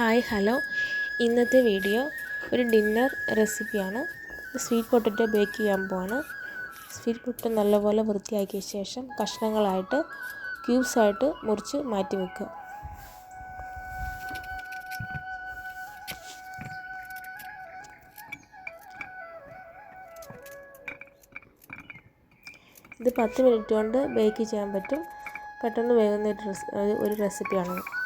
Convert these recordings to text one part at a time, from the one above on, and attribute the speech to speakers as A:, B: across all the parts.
A: Hi hello. ഇന്നത്തെ video ഒരു dinner റെസിപ്പിയാണ്. സ്വീറ്റ് പൊട്ടറ്റോ ബേക്ക് ചെയ്യാൻ പോവാണ്. സ്വീറ്റ് പൊട്ടറ്റോ നല്ലപോലെ വൃത്തിയാക്കിയ ശേഷം കഷ്ണങ്ങളായിട്ട് ക്യൂബ്സായിട്ട് മുറിച്ച് മാറ്റി വെക്കുക. ഇത് പത്ത് മിനിറ്റ് കൊണ്ട് ബേക്ക് ചെയ്യാൻ പറ്റും. പെട്ടെന്ന് വേകുന്ന ഒരു റെസിപ്പിയാണ്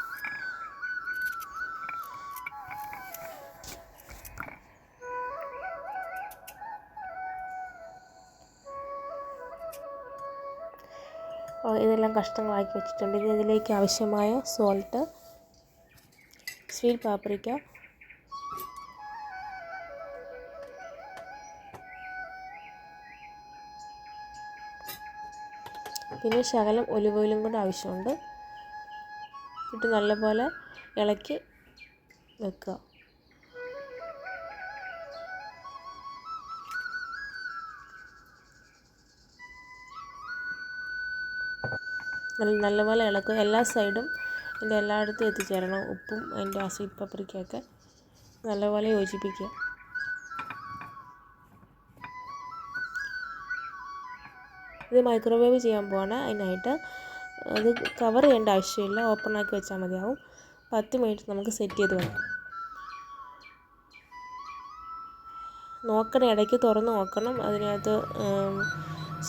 A: ഇതെല്ലാം കഷ്ണങ്ങളാക്കി വെച്ചിട്ടുണ്ട്. ഇനി ഇതിലേക്ക് ആവശ്യമായ സോൾട്ട് സ്വീറ്റ് പാപ്രിക്ക പിന്നെ ശകലം ഒലിവ് ഓയിലും കൂടെ ആവശ്യമുണ്ട്. ഇട്ട് നല്ലപോലെ ഇളക്കി വെക്കുക. നല്ലപോലെ ഇളക്കുക. എല്ലാ സൈഡും അതിന്റെ എല്ലായിടത്തും എത്തിച്ചേരണം. ഉപ്പും അതിന്റെ ആ സ്വീറ്റ് പപ്രിക്കയൊക്കെ നല്ലപോലെ യോജിപ്പിക്കുക. ഇത് മൈക്രോവേവ് ചെയ്യാൻ പോവാണ്. അതിനായിട്ട് അത് കവർ ചെയ്യേണ്ട ആവശ്യമില്ല. ഓപ്പൺ ആക്കി വെച്ചാൽ മതിയാവും. പത്ത് മിനിറ്റ് നമുക്ക് സെറ്റ് ചെയ്ത് വേണം നോക്കണം. ഇടയ്ക്ക് തുറന്ന് നോക്കണം. അതിനകത്ത്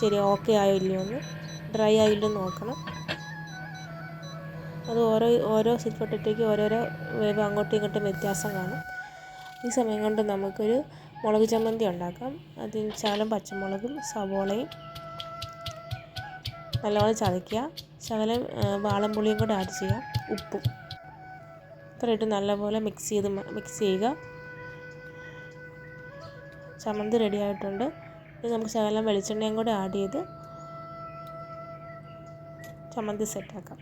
A: ശരി ഓക്കെ ആയോ ഇല്ലയോ എന്ന്. ഡ്രൈ ആയില്ലെന്ന് നോക്കണം. അത് ഓരോ ഓരോ സിറ്റ് പൊട്ടറ്റോയ്ക്ക് ഓരോരോ വേവ് അങ്ങോട്ടും ഇങ്ങോട്ടും വ്യത്യാസം കാണും. ഈ സമയം കൊണ്ട് നമുക്കൊരു മുളക് ചമ്മന്തി ഉണ്ടാക്കാം. അതിന് ചാലും പച്ചമുളകും സവോളയും നല്ലപോലെ ചതയ്ക്കുക. ശകലം വാളംപുളിയും കൂടെ ആഡ് ചെയ്യുക. ഉപ്പും. ഇത്രയിട്ട് നല്ലപോലെ മിക്സ് ചെയ്ത് മിക്സ് ചെയ്യുക. ചമ്മന്തി റെഡി ആയിട്ടുണ്ട്. ഇനി നമുക്ക് ശകലം വെളിച്ചെണ്ണയും കൂടെ ആഡ് ചെയ്ത് ചമ്മന്തി സെറ്റാക്കാം.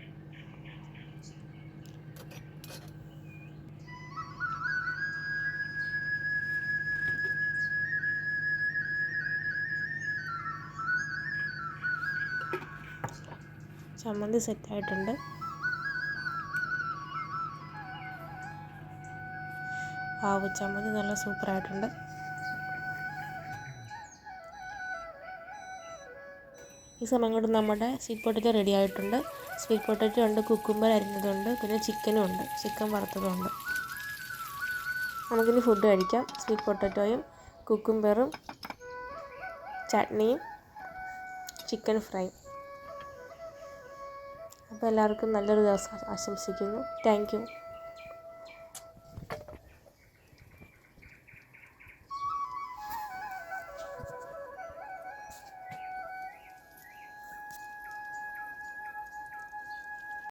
A: ചമ്മന്തി സെറ്റായിട്ടുണ്ട്. ആവ് ചമ്മന്തി നല്ല സൂപ്പറായിട്ടുണ്ട്. ഈ സമയം കൊണ്ട് നമ്മുടെ സ്വീറ്റ് പൊട്ടറ്റോ റെഡി ആയിട്ടുണ്ട്. സ്വീറ്റ് പൊട്ടറ്റോ ഉണ്ട് കുക്കുമ്പർ അരിഞ്ഞതുണ്ട് പിന്നെ ചിക്കനും ഉണ്ട്. ചിക്കൻ വറുത്തതുണ്ട്. നമുക്കിനി ഫുഡ് കഴിക്കാം. സ്വീറ്റ് പൊട്ടറ്റോയും കുക്കുംബറും ചട്നിയും ചിക്കൻ ഫ്രൈ അപ്പോൾ എല്ലാവർക്കും നല്ലൊരു ദിവസം ആശംസിക്കുന്നു. താങ്ക്